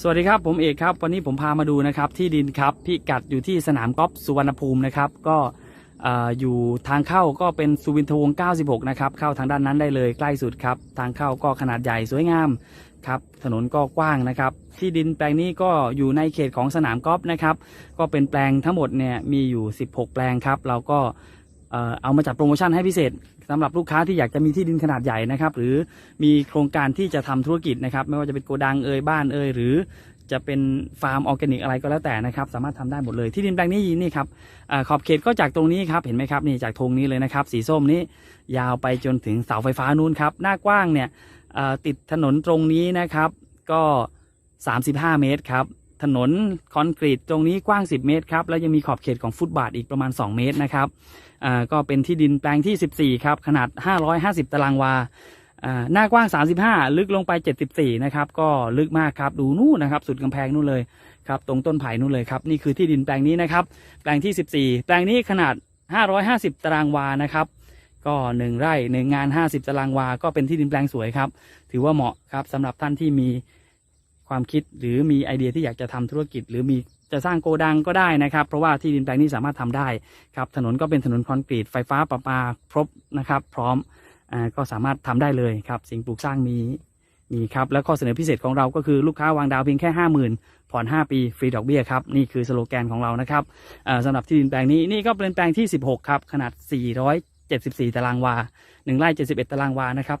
สวัสดีครับผมเอกครับวันนี้ผมพามาดูนะครับที่ดินครับพิกัดอยู่ที่สนามกอล์ฟสุวรรณภูมินะครับก็เอ่ออยู่ทางเข้าก็เป็นสุวินทวงศ์96 นะครับ เข้าทางด้านนั้นได้เลยใกล้สุดครับ ทางเข้าก็ขนาดใหญ่สวยงามครับ ถนนก็กว้างนะครับ ที่ดินแปลงนี้ก็อยู่ในเขตของสนามกอล์ฟนะครับ ก็เป็นแปลงทั้งหมดเนี่ยมีอยู่ 16 แปลงครับ เราก็ เอามาจัดโปรโมชั่นให้พิเศษสำหรับลูกค้าที่อยากจะมีที่ดินขนาดใหญ่นะครับ หรือมีโครงการที่จะทำธุรกิจนะครับ ไม่ว่าจะเป็นโกดังเอ่ยบ้านเอ่ยหรือจะเป็นฟาร์มออร์แกนิกอะไรก็แล้วแต่นะครับ สามารถทำได้หมดเลยที่ดินแปลงนี้นี่ครับอขอบเขตก็จากตรงนี้ครับเห็นไหมครับนี่จากธงนี้เลยนะครับ สีส้มนี้ยาวไปจนถึงเสาไฟฟ้านู้นครับ หน้ากว้างเนี่ยติดถนนตรงนี้นะครับ ก็ 35 เมตรครับ ถนนคอนกรีตตรงนี้กว้าง 10 เมตรครับ แล้วยังมีขอบเขตของฟุตบาทอีกประมาณ 2 เมตรนะครับก็เป็นที่ดินแปลงที่ 14 ครับ ขนาด 550 ตารางวาอ่าหน้ากว้าง 35 ลึกลงไป 74 นะครับ ก็ลึกมากครับ ดูนู่นนะครับ สุดกำแพงนู่นเลยครับ ตรงต้นไผ่นู่นเลยครับ นี่คือที่ดินแปลงนี้นะครับ แปลงที่ 14 แปลงนี้ขนาด 550 ตารางวา นะครับ ก็ 1 ไร่ 1 งาน 50 ตารางวา ก็เป็นที่ดินแปลงสวยครับ ถือว่าเหมาะครับสำหรับท่านที่มี ความคิดหรือมีไอเดียที่อยากจะทำธุรกิจ หรือมีจะสร้างโกดังก็ได้นะครับ เพราะว่าที่ดินแปลงนี้สามารถทำได้ครับถนนก็เป็นถนนคอนกรีตไฟฟ้าประปาครบนะครับ พร้อมอก็สามารถทำได้เลยครับ สิ่งปลูกสร้างมีมีครับแล้วข้อเสนอพิเศษของเราก็คือลูกค้าวางดาวเพียงแค่ 50,000 ผ่อน 5 ปีฟรีดอกเบี้ยครับ นี่คือสโลแกนของเรานะครับอ่าสำหรับที่ดินแปลงนี้นี่ก็เป็นแปลงที่ 16 ครับ ขนาด 474 ตารางวา 1ไร่71 ตารางวานะครับ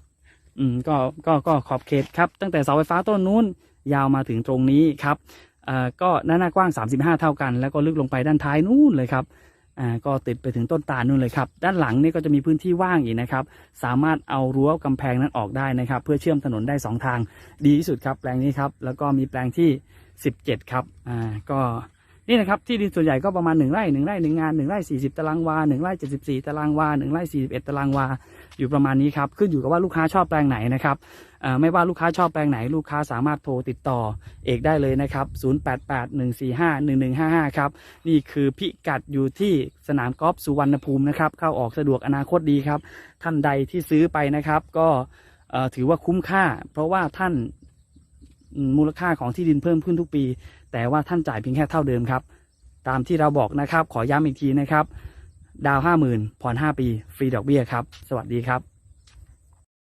อืมก็ก็ก็ขอบเขตครับ ตั้งแต่เสาไฟฟ้าต้นนู้น ยาวมาถึงตรงนี้ครับอ่าก็หน้าหน้ากว้าง 35 เท่ากัน แล้วก็ลึกลงไปด้านท้ายนู่นเลยครับอ่าก็ติดไปถึงต้นตาลนู่นเลยครับ ด้านหลังนี่ก็จะมีพื้นที่ว่างอีกนะครับ สามารถเอารั้วกำแพงนั้นออกได้นะครับ เพื่อเชื่อมถนนได้ 2 ทาง ดีที่สุดครับแปลงนี้ครับ แล้วก็มีแปลงที่ 17 ครับ อ่า ก็ นี่นะครับที่ดินส่วนใหญ่ก็ประมาณ1ไร่1ไร่1งาน1ไร่40ตารางวา1ไร่74ตารางวา1ไร่41ตารางวาอยู่ประมาณนี้ครับขึ้นอยู่กับว่าลูกค้าชอบแปลงไหนนะครับไม่ว่าลูกค้าชอบแปลงไหนลูกค้าสามารถโทรติดต่อเอกได้เลยนะครับ 0881451155 ครับ นี่คือพิกัดอยู่ที่สนามกอล์ฟสุวรรณภูมินะครับ เข้าออกสะดวกอนาคตดีครับ ท่านใดที่ซื้อไปนะครับ ก็ถือว่าคุ้มค่า เพราะว่าท่าน มูลค่าของที่ดินเพิ่มขึ้นทุกปี แต่ว่าท่านจ่ายเพียงแค่เท่าเดิมครับ ตามที่เราบอกนะครับ ขอย้ำอีกทีนะครับ ดาวห้าหมื่นผ่อนห้าปี ฟรีดอกเบี้ยครับ สวัสดีครับ